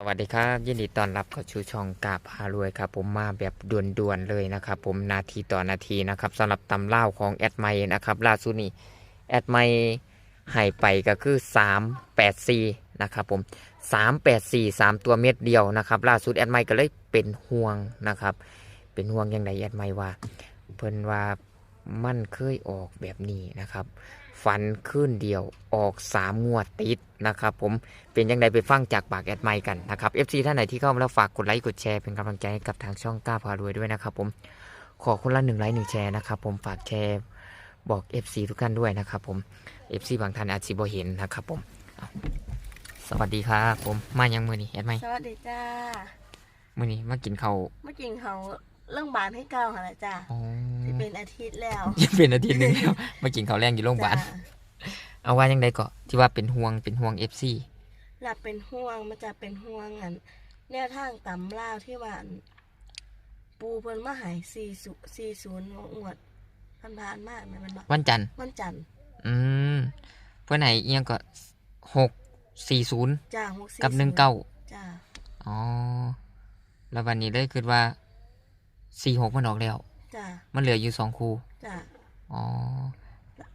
สวัสดีครับ ยินดีต้อนรับเข้าชูช่องกาพารวยครับ ผมมาแบบด่วนๆเลยนะครับผมนาทีต่อนาทีนะครับสำหรับตำเล่าของแอดไมนะครับล่าสุดนี้แอดไมค์ให้ไปก็คือ 384นะครับผม 384 3 ตัวเม็ดเดียวนะครับล่าสุดแอดไมก็เลยเป็นห่วงนะครับ เป็นห่วงยังไงแอดไมว่า เพิ่นว่า มันเคยออกแบบนี้นะครับ ฟันขึ้นเดียวออกสามงวดติดนะครับ ผมเป็นยังไงไปฟังจากปากแอดไมค์กันนะครับ FC ท่านไหนที่เข้ามาแล้วฝากกดไลค์กดแชร์เป็นกำลังใจให้กับทางช่องกล้าพารวยด้วยนะครับ ผมขอคนละหนึ่งไลค์หนึ่งแชร์นะครับ ผมฝากแชร์บอก FC ทุกท่านด้วยนะครับ ผม FC บางท่านอาจจะบ่เห็นนะครับ ผมเอาสวัสดีครับ ผมมายังมือนี่แอดไมค์สวัสดีจ้ามือนี้มากินข้าวเมื่อกี้เขาเรื่องบานให้เก้าค่ะจ้า อ๋อที่ เป็นอาทิตย์แล้วยังเป็นอาทิตย์หนึ่งแล้วมากินข้าวแรงอยู่โรงพยาบาลจ้าเอาว่ายังไงก็ที่ว่าเป็นห่วงเป็นห่วง FC หลับเป็นห่วงมันจะเป็นห่วงอันแนวทางต่ำเล่าวที่ว่าอันปูเพิ่นมาหายสี่ศูสี่ศูนย์งวดพันพานๆมากไหมมันบอกวันจันทร์วันจันทร์อืมเพื่อนไหนเอียงก็หกสี่ศูนย์จ้าหกสี่กับหนึ่งเก้าจ้าอ๋อแล้ววันนี้เลยคือว่าสี่หกมันออกแล้ว จ้ามันเหลืออยู่สองคู่จ้าอ๋อ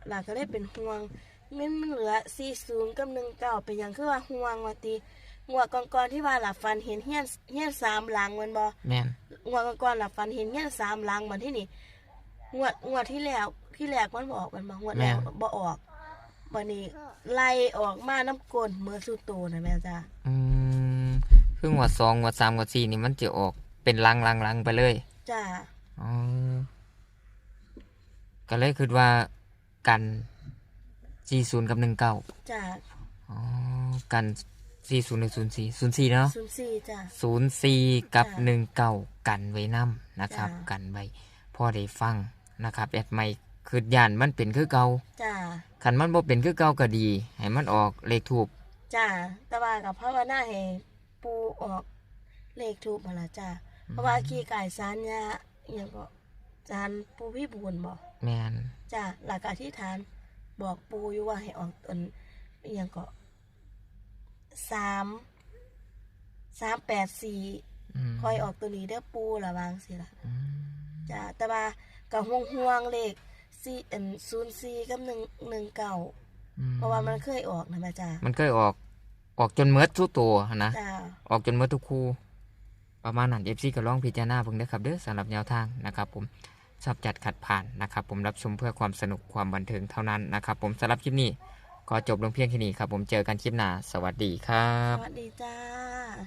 หลักก็ได้เป็นห่วงเงินมันเหลือสี่ศูนย์กับหนึ่งเก้าเป็นอย่างคือว่าห่วงว่าตีงวดก่อนๆที่ว่าหลับฟันเห็นเฮี้ยนเฮี้ยนสามหลังแมันบอแม่นงวดก่อนๆหลับฟันเห็นเงี้ยสามหลังเหมือนที่นี่งวดงวดที่แล้วที่แรกมันบออกมันบางวดแล้วบ่ออกวันนี้ไล่ออกมาน้ำกลนเมื่อสุดโตนะแม่จ้าอืมคืองวดสองงวดสามงวดสี่นี่มันจะออกเป็นลังลังลังไปเลย จ้า อ๋อก็เลยคือว่ากันสี่ศูนย์กับหนึ่งเก้าจ้าอ๋อกันสี่ศูนย์หรือศูนย์สี่ศูนย์สี่เนาะศูนย์สี่จ้าศูนย์สี่กับจ้ะหนึ่งเก้ากันไว้นํนะครับจ้ะกันไว้พอได้ฟังนะครับแอดไม่คือย่านมันเป็นคือเก่าจ้าคันมันบ่เป็นคือเก่าก็ดี ให้มันออกเลขถูกจ้าแต่ว่ากับพ่อว่าหน้าให้ปูออกเลขทูบมาละจ้าเพราะว่าขี้ไก่สารยา อหย่างก็จานปูพี่บุญบอกแม่นจ้าหลักอธิษฐาน บอกปูอยู่ว่าให้ออกตนอหย่างก็สามสามแปดสี่อืมคอยออกตัวนี้เด้อปูละวางสิละอืมจ้าแต่ว่าก็ห่วงห่วงๆเลขสี่อันศูนย์สี่กับหนึ่งหนึ่งเก้าอืมเพราะว่ามันเคยออกนะแม่จ้ามันเคยออก ออกจนเมิดทุกตัวนะ จ้าออกจนเมิดทุกคู่ ประมาณนั้นเอฟซีก็ลองพิจารณาเพิ่งได้ครับเด้อสำหรับแนวทางนะครับผมชอบจัดขัดผ่านนะครับผมรับชมเพื่อความสนุกความบันเทิงเท่านั้นนะครับผมสำหรับคลิปนี้ขอจบลงเพียงแค่นี้ครับผมเจอกันคลิปหน้าสวัสดีครับ สวัสดีจ้า